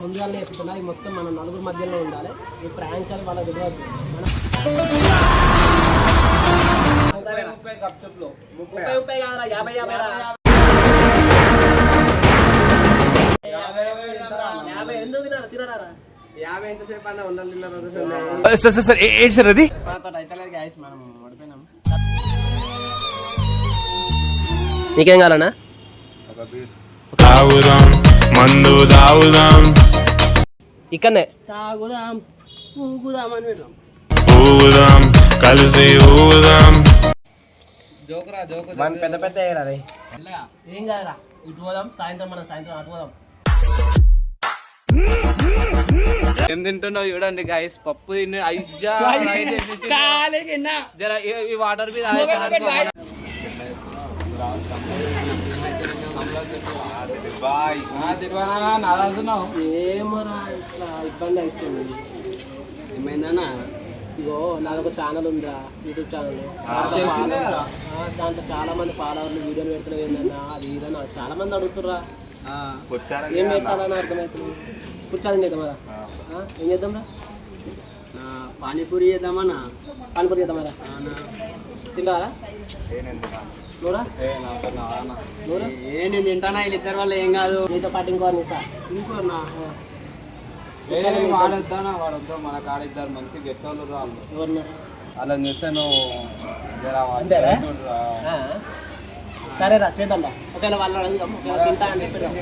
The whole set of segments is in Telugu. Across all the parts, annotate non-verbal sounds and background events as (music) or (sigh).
ముందుగా చెప్తున్నా ఈ మొత్తం మన నలుగురు మధ్యలో ఉండాలి. ఈ అని వాళ్ళ తెలియదు ముప్పై ముప్పై గప్చుప్లు. ముప్పై. ముప్పై కాదురా యాభై యాభై రా. యాభై ఎందుకు తినారా తినరా యాభై ఎంతసేపు అన్న వందలు తిన్నారు? సార్ సార్ సార్ ఏ- ఏంటి సార్ అది? అయితలేదు గాయస్ మనం ఓడిపోయినాం. నీకేం కావాలన్నా? తాగుదాం మందు తాగుదాం. ఇక్కడనే. తాగుదాం అని ఊగుదాం కలిసి ఊగుదాం. జోకురా జోకు మన పెద్ద పెద్ద అయ్యారు అదే ఏం కాదురా ఇటు పోదాం సాయంత్రం మనం సాయంత్రం అటు పోదాం. ఏం తింటున్నావు చూడండి గాయస్ పప్పు తిని ఐజా కాలేకిన్నా జర ఈ- ఈ వాటర్ మీద ఏమోరా ఇట్లా ఇబ్బంది అవుతుంది ఏమైందన్నా? ఇగో నాదొక ఛానల్ ఉందా యూట్యూబ్ ఛానల్. దాంట్లో చాలా మంది ఫాలోవర్లు వీడియోలు పెడుతున్నావు ఏందన్నా అది ఇదన్నా చాలా మంది అడుగుతుర్రా. ఏం పెట్టాలని అర్థమవుతుంది ఆ, ఏం చేద్దాం రా. పానీపూరి చేద్దామన్నా? పానిపూరి చేద్దాం తింటారా ఏ నేను తింటానా? వీళ్ళిద్దరు వల్ల ఏం కాదు. నీతో పాటు ఇంకో అన్ని సార్ ఇంకోనా వాడొద్దానా వాడొద్దా? మన కాడిద్దరు మంచి గెట్టోళ్ళు వాళ్ళు. ఎవరున్నారు అలా చూస్తే నువ్వు. సరే రా. చేద్దాం ఒకవేళ వాళ్ళు అడుగుదాం. ఒకవేళ తింటా అని చెప్పిద్దాం.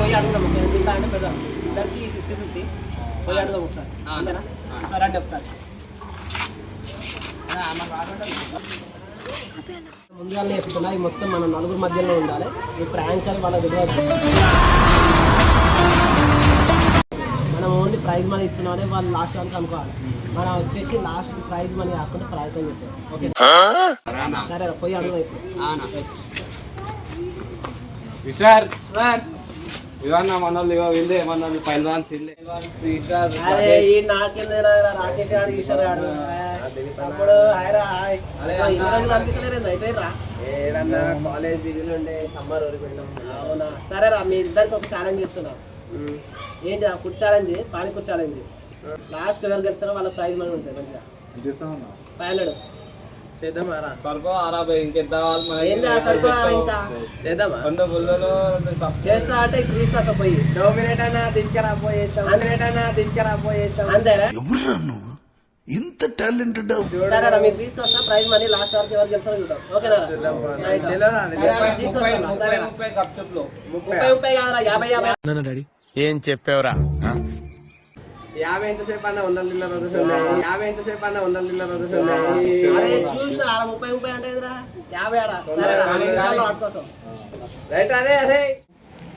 పోయి అడుగుదాం అంటే పెడదాం ఇద్దరికి ఫిఫ్టీ ఫిఫ్టీ పోయి అడుగుదాం ఒకసారి. అంతేనా. సరే అండి ఒకసారి. ముందుగా చెప్తున్నా ఈ మొత్తం మన నలుగురు మధ్యలో ఉండాలి. ఈ ప్రాంక్స్ అని వాళ్ళ తెలియదు మనం ఓన్లీ ప్రైజ్ మనీ ఇస్తున్నామని వాళ్ళు లాస్ట్ వరకు అనుకోవాలి. మనం వచ్చేసి లాస్ట్ ప్రైజ్ మనీ కాకుండా అని చెప్పారు ఓకే సరే పోయి అడుగు విశార్ ఇవన్న మనోళ్ళు ఇవో వీళ్ళే మనోళ్ళు పైల్వాన్ సిల్లే అరే ఈ నాకెందుకు రాకేష్ గారు ఈశ్వర్ గారు అప్పుడు అయిపోయిరా ఏడన్నా కాలేజ్ బిజీలు ఉండే సమ్మర్ ఓడిపోయినాం అవునా? సరే రా మీ ఇద్దరికి ఒక ఛాలెంజ్ చేస్తున్నా. ఏంటి ఆ food challenge panipuri challenge last ఎవరు గెలుస్తారో వాళ్ళ ప్రైజ్ మనీ ఉంటుంది మంచిగా. ఫైవ్ హండ్రెడ్ చేద్దామా? సరిపో అరాబై ఇంకెంత కావాలి మనకి? ఏంటి ఆ సరిపోయారా ఇంకా? చేద్దామా? రెండు బుల్లలు రెండు పప్పు. చేస్తా అంటే తీసుకొస్తా పోయి. డోమినేట్ అన్నా తీసుకురా పోయేసాం డోమినేట్ అన్నా తీసుకురా పోయేసాం అంతేనా? ఎవరురా నువ్వు? ఇంత టాలెంటెడ్ సరే రా మీరు తీసుకొస్తా ప్రైజ్ మనీ లాస్ట్ వరకు ఎవరు గెలుస్తారో చూద్దాం. ఓకేనా ముప్పై ముప్పై కాదురా యాభై యాభై. ఏం చెప్పావురా? యాభై ఎంతసేపు అన్న వందలు తిన్నారు యాభై. ఎంతసేపు అన్న వందలు తిన్నారు అరే చూసిన ముప్పై ముప్పై అంటే యాభై రైట్ అరే అరే.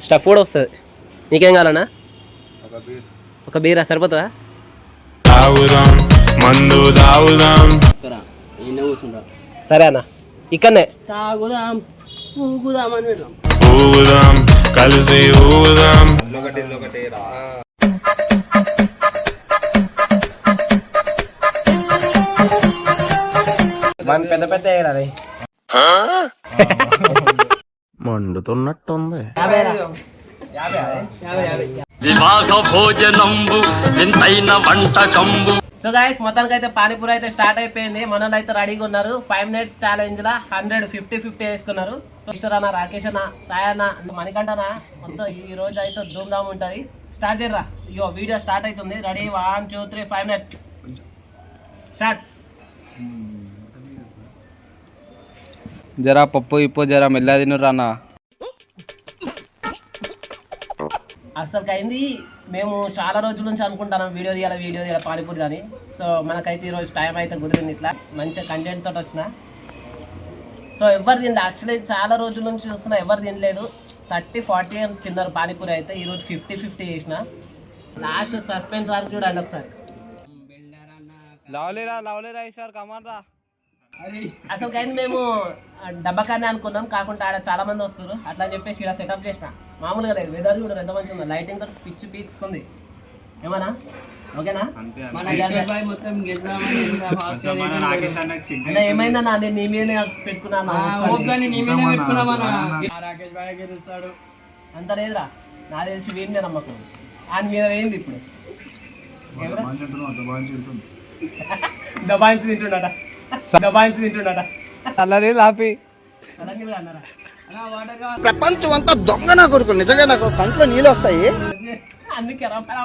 స్టఫ్ కూడా వస్తుంది. నీకేం కావాలన్నా? ఒక బీరా. సరిపోతుందా? తాగుదాం మందు తాగుదాం. సరే అన్న. ఇక్కడనే. తాగుదాం పూగుదాం అని ఊగుదాం కలిసి ఊగుదాం. మన పెద్ద పెద్ద అదే. (laughs) మండుతున్నట్టుంది. వివాహ భోజనంబు వింతైన వంటకంబు. సో గాయస్ మొత్తానికి అయితే పానీపూరి అయితే స్టార్ట్ అయిపోయింది. మనోళ్ళు అయితే రెడీగా ఉన్నారు. ఫైవ్ మినిట్స్ ఛాలెంజ్ లా హండ్రెడ్ ఫిఫ్టీ ఫిఫ్టీ వేసుకున్నారు. సో ఈశ్వర్ అన్న రాకేష్ అన్న సాయి అన్న మణికంఠన మొత్తం ఈ రోజు అయితే ధూమ్ ధామ్ ఉంటది. స్టార్ట్ చేయరా? ఇగో వీడియో స్టార్ట్ అవుతుంది. Ready one two three five minutes start జరా పప్పు ఇప్పు జరా మెల్ల తినురా అన్న. అసలు అయింది మేము చాలా రోజుల నుంచి అనుకుంటున్నాం వీడియో తీయాలి వీడియో తీయాలి పానీపూరి అని. సో మనకైతే ఈరోజు టైం అయితే కుదిరింది ఇట్లా. మంచిగా కంటెంట్ తోటి వచ్చిన. సో ఎవరు తినలేదు యాక్చువల్లీ చాలా రోజుల నుంచి చూస్తున్నా ఎవరు తినలేదు. థర్టీ ఫార్టీ తిన్నారు పానీపూరి అయితే. ఈరోజు ఫిఫ్టీ ఫిఫ్టీ చేసిన. లాస్ట్ సస్పెన్స్ వరకు చూడండి ఒకసారి. లవ్లీరా లవ్లీరా ఈశ్వర్ కమాన్ రా. అసలు అయింది మేము డబ్బకాన్ని అనుకున్నాం కాకుండా ఆడ చాలా మంది వస్తారు అట్లా అని చెప్పేసి ఇక్కడ సెటప్ చేసిన. మామూలుగా లేదు వెదర్ కూడా ఎంత మంచిగా ఉంది. లైటింగ్ తోటి పిచ్చి పీక్స్కుంది ఏమన్నా? ఓకేనా? మన ఈశ్వర్ భాయ్ మొత్తం గెలుద్దామని ఫాస్ట్ అన్న ఏమైందన్నా? నేను నీ మీద పెట్టుకున్నాను. రాకేష్ గెలుస్తాడు. అంత లేదురా. నా తెలిసి వీడి మీద నమ్మకం. ఆయన మీద వేయింది ఇప్పుడు? దబాయించి తింటుండట (laughs) దబాయించి చల్లని లాపి. ప్రపంచం అంతా దొంగ నా కొడుకు నిజంగా నాకు కంట్లో నీళ్ళు వస్తాయి. అందుకే రా పరా.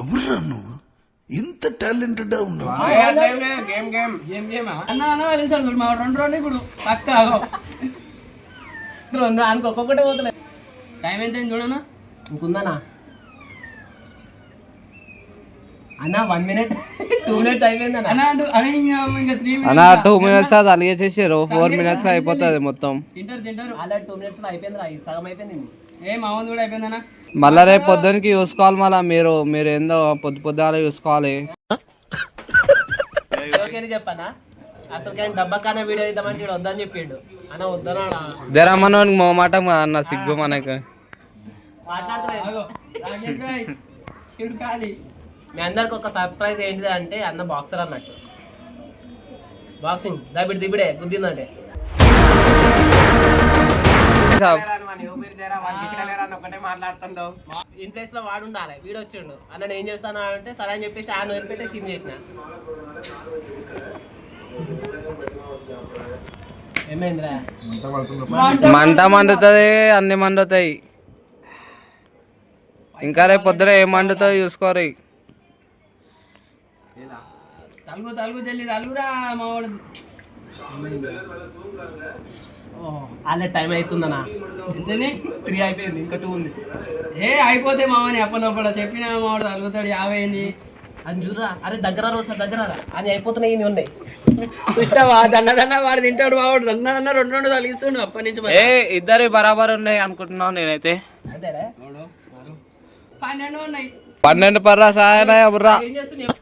ఎవరురా నువ్వు? ఇంత టాలెంటెడ్ ఉన్నావు. రెండు రెండు ఇప్పుడు పక్క రెండు ఆయనకు ఒక్కొక్కటే పోతున్నాయి టైం ఎంత చూడన్నా ఇంకుందనా? అన్న వన్ మినిట్ టూ మినిట్స్ అయిపోయింది అన్న. టూ అది అలిగేసేసారు. ఫోర్ మినిట్స్లో అయిపోతుంది మొత్తం. తింటారు తింటారు. అలా టూ మినిట్స్లో అయిపోయింది రా సగం అయిపోయింది ఇది. ఏ మా వంతు కూడా అయిపోయిందన్నా మళ్ళా రేపు పొద్దునకి చూసుకోవాలి మళ్ళా మీరు మీరు ఏందో పొద్దు పొద్దుగాల చూసుకోవాలి చెప్పనా అసలు కానీ వీడియో ఇద్దామని వీడు వద్దని చెప్పిండు. అన్న వద్దనా మోమాటం అన్న సిగ్గు మనకి. మాట్లాడుతున్నాయి మీ అందరికి ఒక సర్ప్రైజ్ ఏంటిది అంటే అన్న బాక్సర్ అన్నట్టు. బాక్సింగ్ దబిడి దిబిడే గుద్దిందంటే. ఇన్ ప్లేస్లో వాడు ఉండాలి వీడు వచ్చిండు అన్న నేను ఏం చేస్తాను అంటే సరే అని చెప్పేసి ఆయన వదిలిపెట్టి సిమ్ చేసిన. ఏమైందిరా? మంట మండుతుంది అన్ని మండుతాయి. ఇంకా రేపు పొద్దున ఏం మండుతాయి చూసుకోరు తలుగు తలుగు చెల్లి తలుగురా మా వాడు అలా టైం అవుతుందన్నా ఎంతని త్రీ అయిపోయింది ఇంకా టూ ఉంది. ఏ అయిపోతే మామని అప్పలోపల చెప్పిన మావాడు తలుగుతాడు యాభై అయింది. అని చూడరా అరే దగ్గర రోజు దగ్గర అని అయిపోతున్నాయి ఇన్ని ఉన్నాయి. ఇష్టమా దండ దండ వాడు తింటాడు మావాడు. దండ దండ రెండు రెండు తలిగిస్తుండు అప్పటి నుంచి. ఏ ఇద్దరు బరాబర్ ఉన్నాయి అనుకుంటున్నావు నేనైతే. అదేరా పన్నెండు ఉన్నాయి. పన్నెండు పర్రా సాయన బుర్రా ఏం చేస్తున్నావు?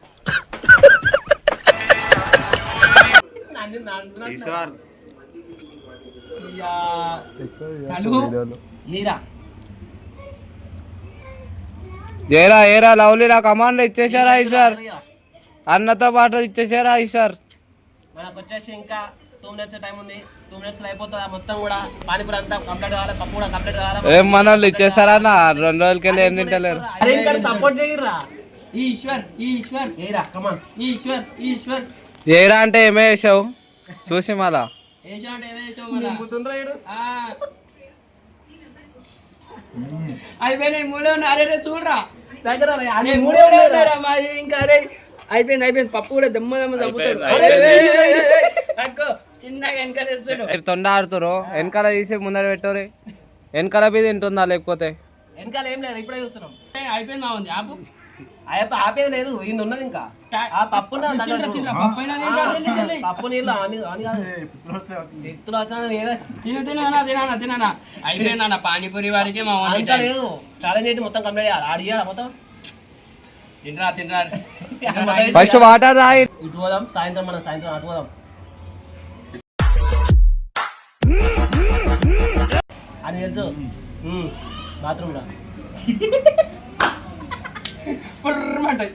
తలుగు ఏరా ఏరా ఏరా లవ్లీరా కమాండ్ ఇచ్చేసారా ఈశ్వర్? అన్నతో పాటు ఇచ్చేసారా ఈశ్వర్? మనకు వచ్చేసి ఇంకా టూ మినిట్స్ టైం ఉంది. టూ మినిట్స్ అయిపోతుంది మొత్తం కూడా? పానీపూరి అంతా కంప్లీట్ కావాలి? పప్పు కూడా కంప్లీట్ కావాలి? ఏం మన వాళ్ళు ఇచ్చేసారా అన్న? రెండు రోజులకి వెళ్ళి ఏం తింటలేరు. అరే ఇంకా సపోర్ట్ చేయరా? ఈ ఈశ్వర్ ఈ ఈశ్వర్. ఏరా కమాన్ ఈ ఈశ్వర్ ఈ ఈశ్వర్. ఏరా అంటే ఏమే వేసావు చూసి మళ్ళా. అయిపోయినాయి మూడే ఉన్నాయి. అరే రే చూడరా. దగ్గర మూడే ఉన్నారా మా ఇంకా అరే అయిపోయింది అయిపోయింది. పప్పు కూడా దమ్మ దమ్మ తగ్గుతాడు అక్కో చిన్నగా వెనక తెస్తాడు మీరు తొండ ఆడుతురు వెనకాల తీసి ముందర పెట్టరు. వెనకాల మీద తింటుందా లేకపోతే? వెనకాల ఏం లేదు ఇప్పుడే చూస్తున్నాం. అయిపోయింది మా ఉంది. ఆపు. అయ్యప్ప ఆపేది లేదు ఇది ఉన్నది ఇంకా. ఆ పప్పు పప్పు నీళ్ళు ఎత్తులు తిను అయిపోయిందన్న పానీపూరి వారికి మా అంతా లేదు. ఛాలెంజ్ అయితే మొత్తం కంప్లీట్ చేయాలి. ఆడియాడా మొత్తం. తినరా తినరా ఫస్ట్ వాటర్ రాయి. ఇటు పోదాం సాయంత్రం మనం సాయంత్రం అటు పోదాం. అని తెలుసు. బాత్రూమ్ రా (laughs) పుర్రమంటాయి.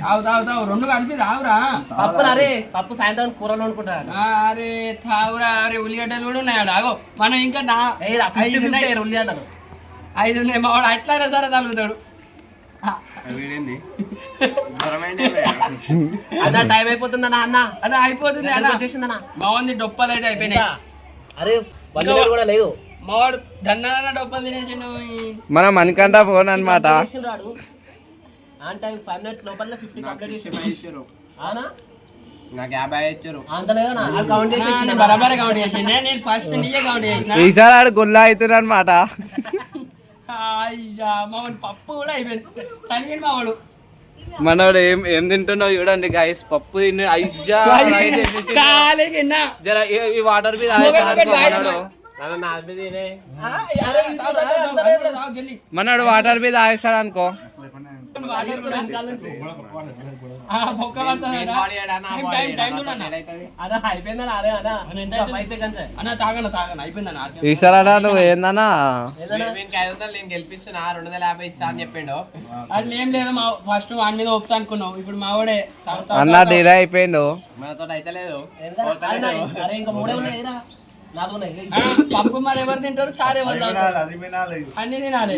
తావు తావు తావు రెండు కలిపి తావురా. పప్పు అరే పప్పు సాయంత్రం కూరలో వండుకుంటాడు ఆ, అరే తావురా అరే ఉల్లిగడ్డలు కూడా ఉన్నాయి ఆడ ఆగో మనం ఇంకా నా ఐదు ఉన్నాయి. ఫిఫ్టీ ఉల్లి అంటారు ఐదు ఉన్నాయి. మా వాడు అట్లానే సరే తగులుతాడు అన్న టైం అయిపోతుందన్నా అన్న అన్న. అయిపోతుంది అన్న. వచ్చేసిందన్న బాగుంది డొప్పలు అయితే అయిపోయినాయి అరే కూడా లేదు. మా వాడు దన్న డొప్పలు తినేసిండు ఈ- మన ఫోన్ అనమాట చేసిన రాడు ఆన్ టైం ఫైవ్ మినిట్స్ లోపల ఫిఫ్టీ కంప్లీట్ చేసి అవునా నాకు యాభై ఇచ్చారు. అంత లేదా కౌంట్ చేసి ఆ, ఇచ్చిన నేను బరాబరే కౌంట్ చేసిండే. నేను ఫస్ట్ నీయే కౌంట్ చేసిన. ఈసారి ఆడు గుల్లా అవుతుంది అనమాట పప్పు కూడా అయిపోయింది. మనోడు ఏం ఏం తింటున్నావు చూడండి గైస్ పప్పు తిని అయ్యా rice వేసేసి కాలికి నా జర ఈ- ఈ వాటర్ మీద మనోడు వాటర్ మీద ఆయిస్తాడు అనుకో. అదా అదా. ఈసారి నువ్వు ఏందన్నా? నేను గెలిపిస్తున్నా రెండు వందల యాభై ఇస్తా అని చెప్పిండు. అట్లా ఏం లేదు మా ఫస్ట్ వాడి మీద ఒప్పుతా అనుకున్నావు. ఇప్పుడు మా వాడే అన్న. డిలే అయిపోయిండు. అరే ఇంకా మూడే పప్పు మరి ఎవరు తింటారు? చారు ఎవరు అన్ని తినాలి.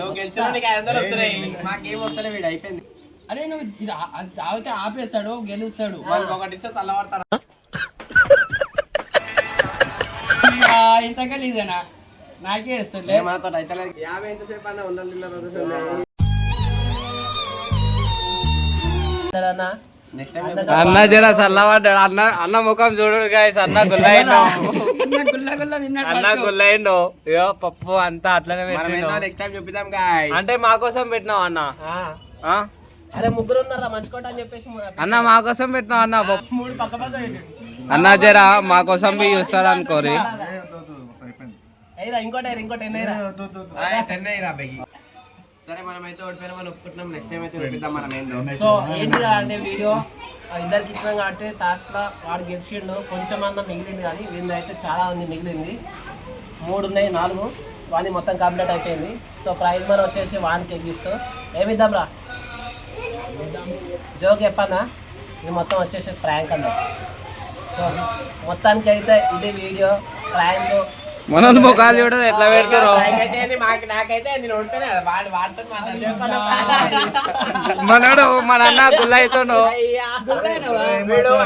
అరే నువ్వు ఇది ఆ- అది తాగితే ఆపేస్తాడు గెలుస్తాడు. ఇంతకల్ ఇదేనా నాకే ఇస్తుండే మనతో అయితే యాభై ఎంతసేపు అన్న ఉండాలి అన్న జర చల్లబడ్డాడు అన్న అన్న ముఖం చూడు గాయస్ అన్న గుల్లయిండు. అన్న గుల్ల గుల్ల తిన్నాడు అన్న first. గుల్లయిండు. అయ్యో పప్పు అంతా అట్లనే పెట్టిండు. నెక్స్ట్ టైం చూపిద్దాం గాయ్ అంటే మా కోసం పెట్టినావు అన్న? ఆ? అరే ముగ్గురు ఉన్నారా? మంచుకోట అని చెప్పేసి మన- అన్న మా కోసం పెట్టినావు అన్న. అన్న జర మా కోసం బి చూస్తాడు అనుకోరి. ఇంకోటి ఇంకోటి? సరే మనం అయితే ఓడిపోయినా మనం ఒప్పుకుంటున్నాం. నెక్స్ట్ టైం అయితే ఓడిపిద్దాం మనం ఏందో. సో ఏంటిదా అంటే వీడియో? ఇద్దరికి ఇచ్చినాం కాబట్టి టాస్క్లో వాడు గెలిచిండు. కొంచెం అన్న మిగిలింది కానీ వీళ్ళు అయితే చాలా ఉంది మిగిలింది. మూడు ఉన్నాయి నాలుగు. వాని మొత్తం కంప్లీట్ అయిపోయింది. సో ప్రైజ్ మనీ వచ్చేసి వానికి గిఫ్ట్ ఏమిద్దాం రా? జోక్ చెప్పన్నా? ఇది మొత్తం వచ్చేసి ప్రాంక్ అన్న. సో మొత్తానికి అయితే ఇది వీడియో ప్రాంక్ మన ముఖాలు చూడ ఎట్లా పెడతారు. మనోడు మన అన్న గుల్ల అవుతాడు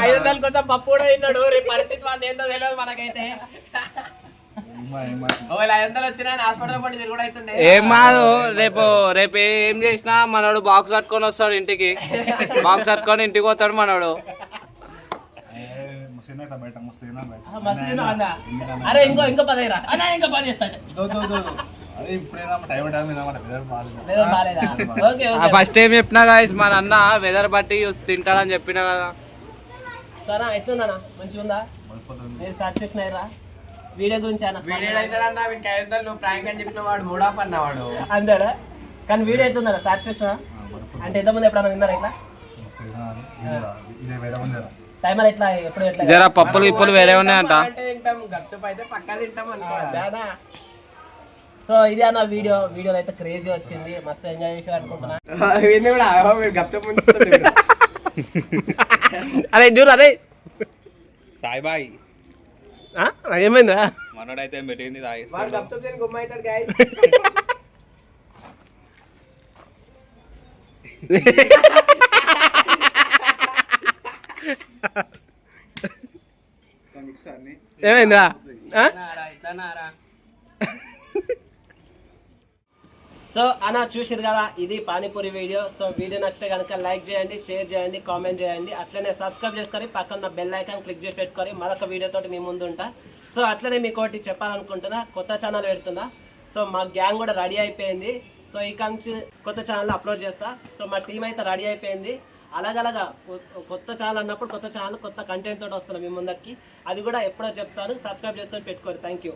ఐదు వందల కోసం పప్పు కూడా తిన్నాడు. రేపు పరిస్థితి వాళ్ళు ఏందో తెలియదు మనకైతే. ఏం కాదు రేపు రేపు ఏం చేసినా మనోడు బాక్స్ పట్టుకొని వస్తాడు ఇంటికి. బాక్స్ పట్టుకొని ఇంటికి పోతాడు మనోడు. ముసిన బయట ముసిన బయట. మస్తు అన్నా అరే ఇంకో ఇంకో పదైరా అన్న ఇంకా పని చేస్తాడు దో దో దో. అది ఇప్పుడైనా టైం టైం ఏదన్నమాట వెదర్ బాగాలేదు లేదా బాలేదా? ఓకే ఓకే ఫస్ట్ ఏం చెప్పినా గాయస్ మన అన్న వెదర్ బట్టి చూసి తింటాడని చెప్పినా కదా. సరే ఎట్లుందా మంచిగా ఉందా మీరు సాటిస్ఫాక్షన్ అయ్యారా? వీడియో గురించి అన్న. వీడియో అయితే అన్న వీనికి ఐదు వందలు నువ్వు ప్రాంక్ అని చెప్పిన వాడు మూడ్ ఆఫ్ అన్నవాడు. అంతేనా? కానీ వీడియో ఎట్లుందా సాటిస్ఫాక్షన్ అంటే ఎంతమంది ఎప్పుడన్నా విన్నారా ఇట్లా? టైమర్ ఎట్లా ఎప్పుడు ఎట్లా జర పప్పులు గిప్పులు వేరే ఉన్నాయంట. సో ఇది అన్న వీడియో వీడియోలో అయితే క్రేజీ వచ్చింది మస్తు ఎంజాయ్ చేసారు అనుకుంటున్నా. అరే చూడు అరే. సాయిబాయి ఏమైందా? మనోడైతే వాడు తాగిస్తాడు (laughs) ఏమైందిరా సో అన్న చూసిరు కదా ఇది పానీపూరి వీడియో. సో వీడియో నచ్చితే కనుక లైక్ చేయండి షేర్ చేయండి కామెంట్ చేయండి. అట్లనే సబ్స్క్రైబ్ చేసుకొని పక్కన బెల్ ఐకాన్ క్లిక్ చేసి పెట్టుకొని మరొక వీడియోతో మీ ముందు ఉంటా. సో అట్లనే మీకు ఒకటి చెప్పాలనుకుంటున్నా కొత్త ఛానల్ పెడుతున్నా. సో మా గ్యాంగ్ కూడా రెడీ అయిపోయింది. సో ఇక నుంచి కొత్త ఛానల్ అప్లోడ్ చేస్తా. సో మా టీం అయితే రెడీ అయిపోయింది. అలాగలాగా కొత్త ఛానల్ అన్నప్పుడు కొత్త ఛానల్ కొత్త కంటెంట్ తోటి వస్తున్నాం మీ ముందరికి అది కూడా ఎప్పుడో చెప్తాను. సబ్స్క్రైబ్ చేసుకొని పెట్టుకోరు. Thank you